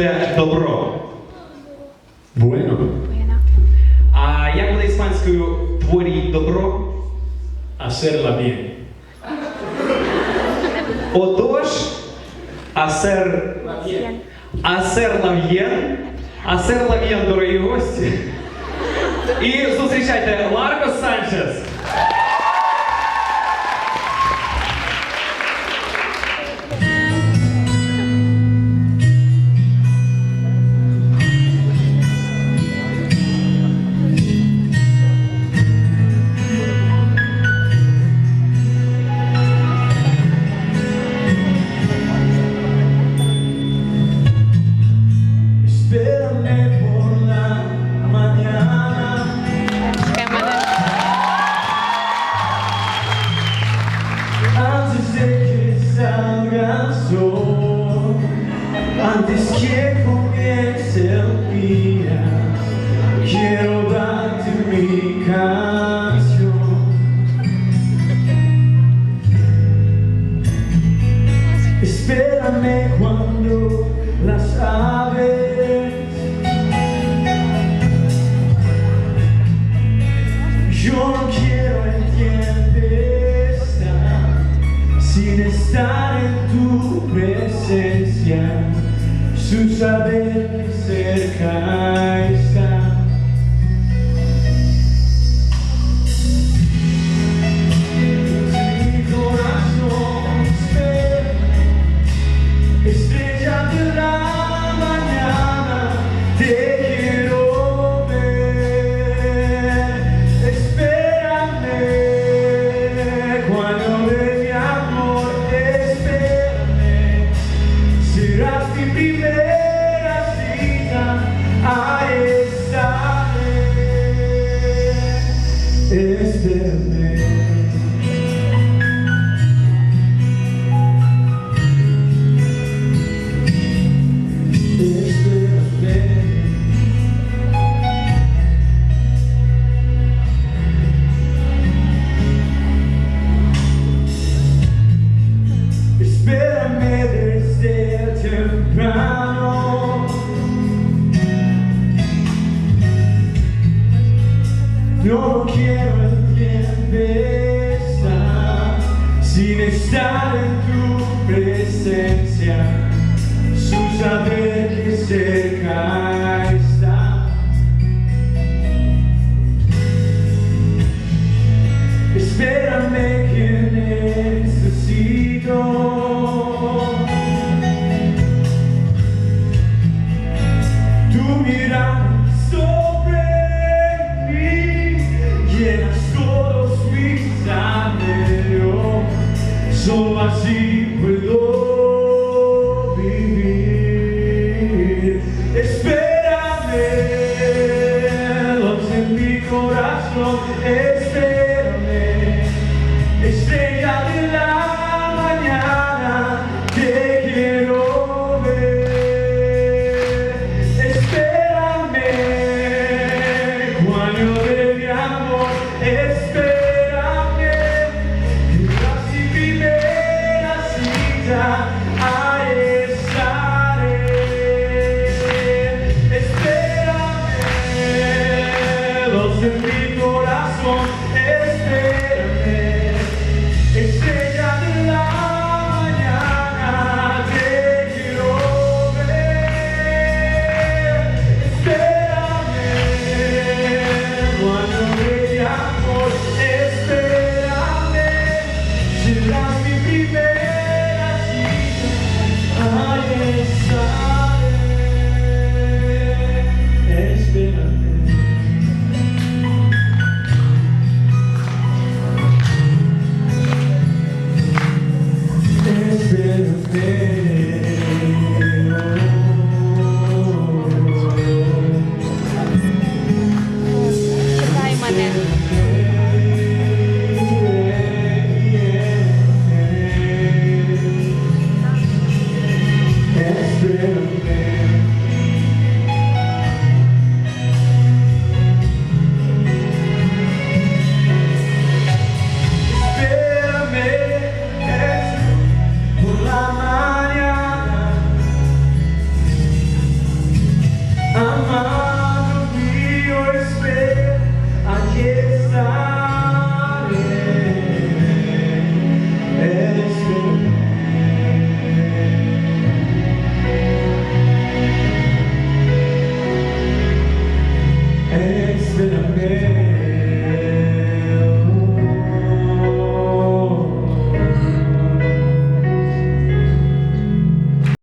Це добро. Bueno. А як буде іспанською творіть добро? Hacerla bien. Отож, асер... Асер лав'єн. Асер лав'єн, дорогі гості. І зустрічайте día, quiero darte mi canción. Espérame cuando las aves Yo no quiero empezar sin estar en tu presencia, su saber que now. Espérame. No quiero empezar sin estar en tu presencia. Su saber Solo así puedo vivir. Espérame, Dios en mi corazón, espérame, estrella de la mañana, te quiero ver. Espérame, Juan de mi amor, espérame. it's been a minute.